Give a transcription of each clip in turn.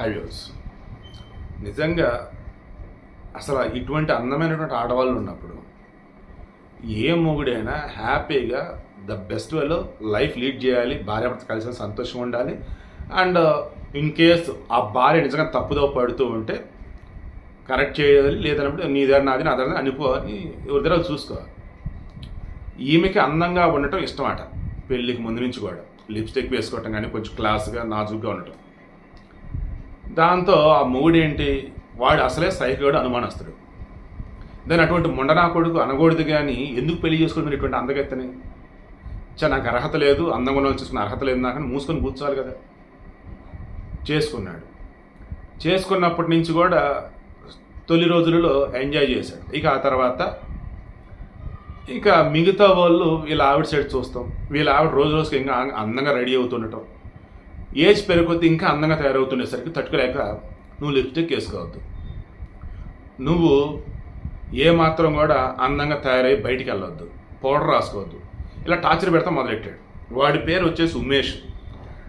Highways నిజంగా అసలు ఇటువంటి అందమైనటువంటి ఆడవాళ్ళు ఉన్నప్పుడు ఏ మొగుడైనా హ్యాపీగా ద బెస్ట్ వేలో లైఫ్ లీడ్ చేయాలి భార్యాభర్త కలిసిన సంతోషం ఉండాలి. అండ్ ఇన్ కేస్ ఆ భార్య నిజంగా తప్పుదో పడుతూ ఉంటే కరెక్ట్ చేయాలి లేదన్నప్పుడు నీ దగ్గర నాది నా దగ్గర అనుకో ఎవరి దగ్గర చూసుకోవాలి. ఈమెకి అందంగా ఉండటం ఇష్టం అట పెళ్ళికి ముందు నుంచి కూడా. లిప్స్టిక్ వేసుకోవటం కానీ కొంచెం క్లాస్గా నాజుగ్గా ఉండటం. దాంతో ఆ మూడు ఏంటి వాడు అసలే సైకోడు అనుమానస్తుడు. దాని అటువంటి మొండనా కొడుకు అనకూడదు కానీ ఎందుకు పెళ్ళి చేసుకుంటున్నారు ఇటువంటి అందగత్తని? చా నాకు అర్హత లేదు అందంగా ఉన్న చూసుకున్న అర్హత లేదు నాకు మూసుకొని కూర్చోవాలి కదా. చేసుకున్నాడు. చేసుకున్నప్పటి నుంచి కూడా తొలి రోజులలో ఎంజాయ్ చేశాడు. ఇక ఆ తర్వాత ఇక మిగతా వాళ్ళు వీళ్ళ ఆవిడ సైడ్ చూస్తాం. వీళ్ళ ఆవిడ రోజు రోజుకి ఇంకా అందంగా రెడీ అవుతుండటం. ఏజ్ పెరిగిపోతే ఇంకా అందంగా తయారవుతుండేసరికి తట్టుకోలేక నువ్వు లిప్స్టిక్ వేసుకోవద్దు నువ్వు ఏ మాత్రం కూడా అందంగా తయారై బయటికి వెళ్ళొద్దు. పౌడర్ రాసుకోవద్దు. ఇలా టార్చర్ పెడతా మొదలెట్టాడు. వాడి పేరు వచ్చేసి ఉమేష్.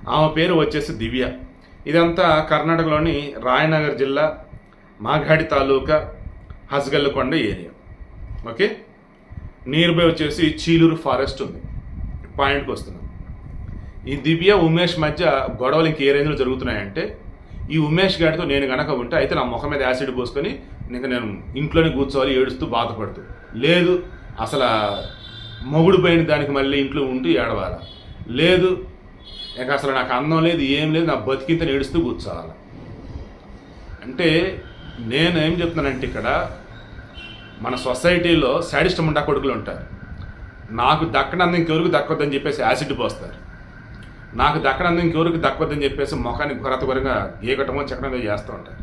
ఆమె పేరు వచ్చేసి దివ్య. ఇదంతా కర్ణాటకలోని రాయనగర్ జిల్లా Magadi taluka Hasgallakonda area. Okay? Near by వచ్చేసి చీలూరు ఫారెస్ట్ ఉంది. పాయింట్కి వస్తున్నాను ఈ దివ్య ఉమేష్ మధ్య గొడవలు ఇంక ఏ రేంజ్లో జరుగుతున్నాయంటే ఈ ఉమేష్ గారితో నేను గనక ఉంటే అయితే నా ముఖం మీద యాసిడ్ పోసుకొని ఇంకా నేను ఇంట్లోనే కూర్చోవాలి ఏడుస్తూ బాధపడుతూ. లేదు అసలు మొగుడు పోయిన దానికి మళ్ళీ ఇంట్లో ఉంటూ ఏడవాలి? లేదు ఇక అసలు నాకు అందం లేదు ఏం లేదు నా బతికింత ఏడుస్తూ కూర్చోవాలి? అంటే నేను ఏం చెప్తున్నానంటే ఇక్కడ మన సొసైటీలో శాడిస్ట్ ముండా కొడుకులు ఉంటారు. నాకు దక్కనందుకు ఇంకెవరికి దక్కొద్దని చెప్పేసి యాసిడ్ పోస్తారు. నాకు దక్కనందుకు ఇంకెవరికి దక్కొద్దని చెప్పేసి ముఖానికి కొరత కొరగా గీకటమో చెక్కడం చేస్తూ ఉంటారు.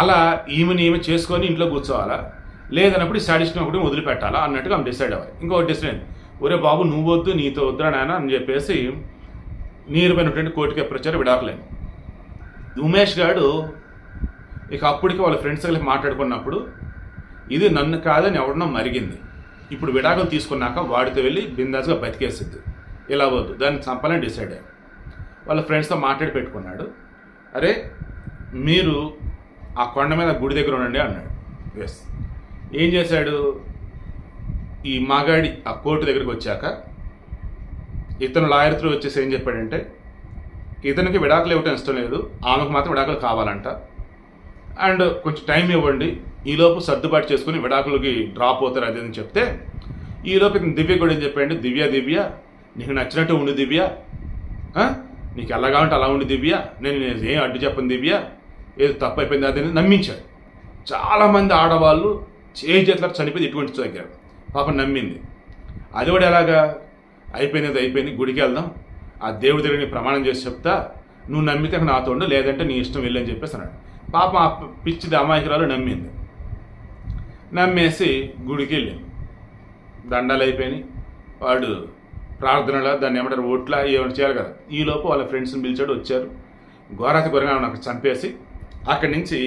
అలా ఈమెని ఈమె చేసుకొని ఇంట్లో కూర్చోవాలా? లేదన్నప్పుడు ఈ శాడిస్ట్ని ఒకటి వదిలిపెట్టాలా అన్నట్టుగా ఆమె డిసైడ్ అవ్వాలి. ఇంకొకటి డిసైడ్ ఒరే బాబు నువ్వు వద్దు నీతో వద్దురా నాయన అని చెప్పేసి నీరుపోయినటువంటి కోర్టుకి ప్రచారం విడాకులేని ఉమేష్ గారు ఇక అప్పటికి వాళ్ళ ఫ్రెండ్స్ కలిసి మాట్లాడుకున్నప్పుడు ఇది నన్ను కాదని ఎవడనో మరిగింది. ఇప్పుడు విడాకులు తీసుకున్నాక వాడితో వెళ్ళి బిందాస్గా బతికేసిద్ది. ఇలా వద్దు. దాన్ని చంపాలని డిసైడ్ అయ్యాను. వాళ్ళ ఫ్రెండ్స్తో మాట్లాడి పెట్టుకున్నాడు. అరే మీరు ఆ కొండ మీద గుడి దగ్గర ఉండండి అన్నాడు. ఎస్ ఏం చేశాడు? ఈ మగాడి ఆ కోర్టు దగ్గరికి వచ్చాక ఇతను లాయర్ త్రూ వచ్చేసి ఏం చెప్పాడంటే ఇతనికి విడాకులు ఇవ్వటం ఇష్టం లేదు. ఆమెకు మాత్రం విడాకులు కావాలంట. అండ్ కొంచెం టైం ఇవ్వండి. ఈలోపు సర్దుబాటు చేసుకుని విడాకులకి డ్రాప్ అవుతారు. అది అని చెప్తే ఈలోపు ఇతను దివ్య కూడా ఏం చెప్పాడు దివ్య దివ్య నీకు నచ్చినట్టు ఉండు దివ్య. నీకు ఎలా కావాలంటే అలా ఉండి దివ్య. నేను ఏం అడ్డు చెప్పను దివ్య. ఏదో తప్పు అయిపోయింది అది నమ్మించాడు. చాలామంది ఆడవాళ్ళు చేయి చేతులకు చనిపోయి ఇటువంటి దగ్గర పాపం నమ్మింది. అది కూడా ఎలాగా? అయిపోయింది అది అయిపోయింది. గుడికి వెళ్దాం. ఆ దేవుడి దగ్గర ప్రమాణం చేసి చెప్తా. నువ్వు నమ్మితే నాతో ఉండు లేదంటే నీ ఇష్టం వెళ్ళని చెప్పేసి అన్నాడు. పాపం ఆ పిచ్చిది అమాయకురాలు నమ్మింది. నమ్మేసి గుడికి వెళ్ళింది దండాలు అయిపోయినాయి. వాడు ప్రార్థనలా దాన్ని ఏమంటారు ఓట్లా ఏమైనా చేయాలి కదా. ఈలోపు వాళ్ళ ఫ్రెండ్స్ని పిలిచాడు వచ్చారు. ఘోరాతి ఘోరంగా నాకు చంపేసి అక్కడి నుంచి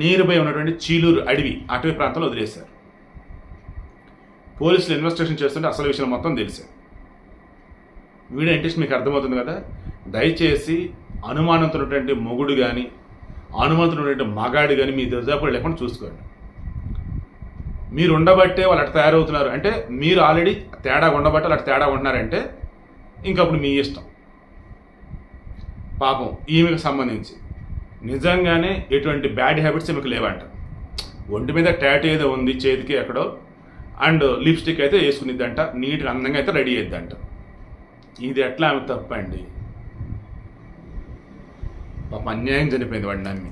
నీరుపై ఉన్నటువంటి చీలూరు అడవి అటవీ ప్రాంతంలో వదిలేశారు. పోలీసులు ఇన్వెస్టిగేషన్ చేస్తుంటే అసలు విషయం మొత్తం తెలిసారు వీడియో ఇంట్రెస్ట్ మీకు అర్థమవుతుంది కదా. దయచేసి అనుమానంతో ఉన్నటువంటి మొగుడు కానీ అనుమానంతో ఉన్నటువంటి మగాడు కానీ మీ దర్జాపులు లేకుండా చూసుకోండి. మీరు ఉండబట్టే వాళ్ళు అట్లా తయారవుతున్నారు. అంటే మీరు ఆల్రెడీ తేడా ఉండబట్టే వాళ్ళు అట్లా తేడా ఉంటున్నారంటే ఇంకప్పుడు మీ ఇష్టం. పాపం ఈమెకు సంబంధించి. నిజంగానే ఎటువంటి బ్యాడ్ హ్యాబిట్స్ ఈమెకు లేవంట. ఒంటి మీద ట్యాట్ ఏదో ఉంది చేతికి ఎక్కడో అండ్ లిప్స్టిక్ అయితే వేసుకునిద్దంట నీట్గా అందంగా అయితే రెడీ అయ్యిద్దంట ఇది ఎట్లా ఆమె తప్పండి? పాప అన్యాయం చనిపోయింది వాడిని నమ్మి.